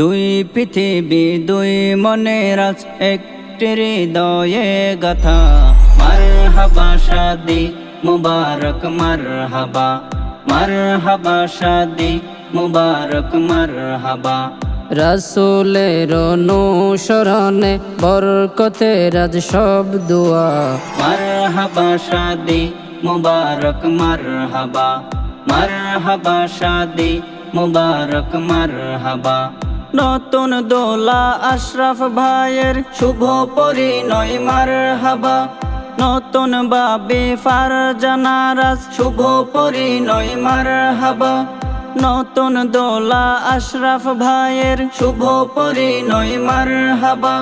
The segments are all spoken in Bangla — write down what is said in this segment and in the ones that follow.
দুই পৃথিবী, দুই মনের আজ, একটি হৃদয়ে গাথা। মার হাবা শাদি, মুবারক মার হাবা মার হাবা শাদি, মুবারক মার হাবা রাসুলের অনুসরণে বরকতে রাজ সব দুয়া। মার হাবা শাদি, মুবারক মার হাবা মার হাবা শাদি, মুবারক মার হাবা নতুন দোলা আশরাফ ভাইয়ের শুভ পরিণয় মার হাবা নতুন বাবি ফার জানারাজ শুভ পরিণয় মার হাবা নতুন দোলা আশরাফ ভাইয়ের শুভ পরিণয় মার হাবা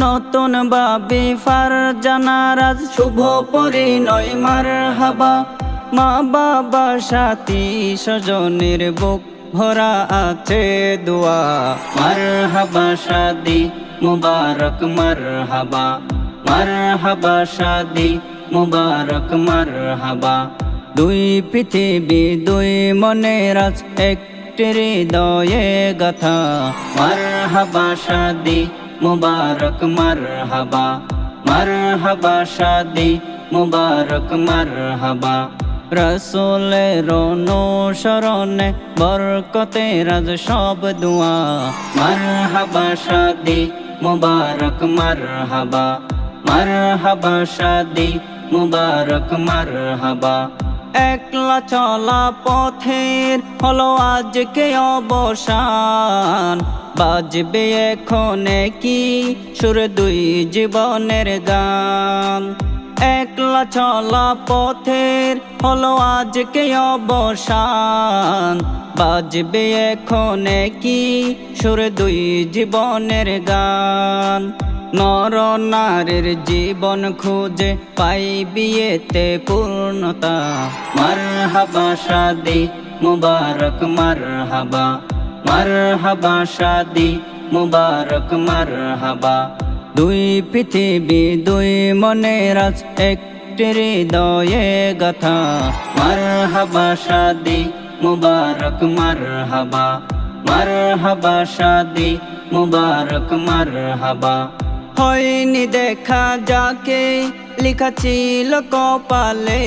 নতুন বাবি ফার জানারাজ শুভ পরিণয় মার হাবা মা বাবা সাথী স্বজনের বুক ভরা আছে দোয়া। মার হাবা শাদি, মুবারক মার হাবা মার হাবা শাদি, মুবারক মার হাবা দুই পৃথিবী, দুই মনের আজ একটি হৃদয়ে গাথা। মার হাবা শাদি, মুবারক মার হাবা মার হাবা শাদি, মুবারক মার হাবা রসুলের অনুসরণে বরকতে রাজ সব দুয়া। মার হাবা শাদি, মুবারক মার হাবা মার হাবা শাদি, মুবারক মার হাবা একলা চলা পথের হলো আজকে অবসান। বাজবে এখন কি সুর দুই জীবনের গান। একলা চলা পথের হলো আজকে অবসান। বাজবে এখন কি সুর দুই জীবনের গান। নর নারীর জীবন খুঁজে পাই বিয়েতে পূর্ণতা। মার হাবা শাদি, মুবারক মার হাবা মার হাবা শাদি, মুবারক মার হাবা দুই পৃথিবী, দুই মনের আজ, একটি হৃদয়ে গাথা। মার হাবা শাদি, মুবারক মার হাবা মার হাবা শাদি, মুবারক মার হাবা হয়নি দেখা যাকে, লেখা ছিল কপালে।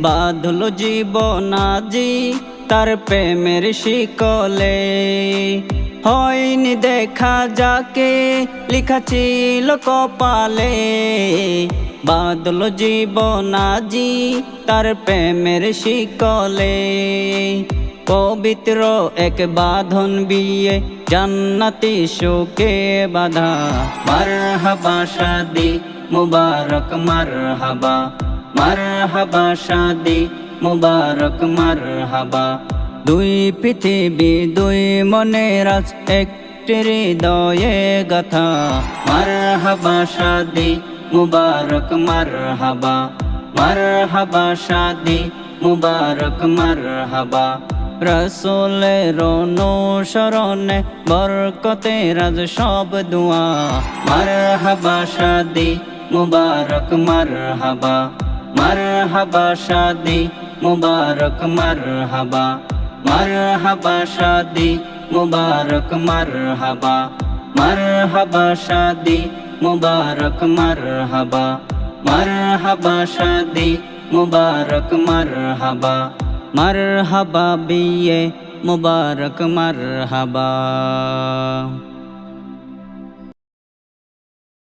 বাঁধল জীবনাজি তার প্রেমের শিকলে। হয়নি দেখা যাকে, লেখা ছিল কপালে। বাদল জীবনাজি তার প্রেমের শিকলে। পবিত্র এক বাঁধন বিয়ে, জান্নাতি শোকে বাধা। মার হাবা শাদি, মুবারক মার হাবা মার হাবা শাদি, মুবারক মার হাবা দুই পৃথিবী, দুই মনের আজ, একটি হৃদয়ে গাথা। মার হাবা শাদি, মুবারক মার হাবা মার হাবা শাদি, মুবারক মার হাবা রসুলের অনুসরণে বরকতে রাজ সব দুয়া। মার হাবা শাদি, মুবারক মার হাবা মার হাবা শাদি, মুবারক মার হাবা মার হাবা শাদি মুবারক, মারহাবা। মারহাবা মার হাবা শাদি মুবারক, মারহাবা। মারহাবা মার হাবা শাদি মুবারক, মারহাবা। মারহাবা, বিয়ে মুবারক মার হাবা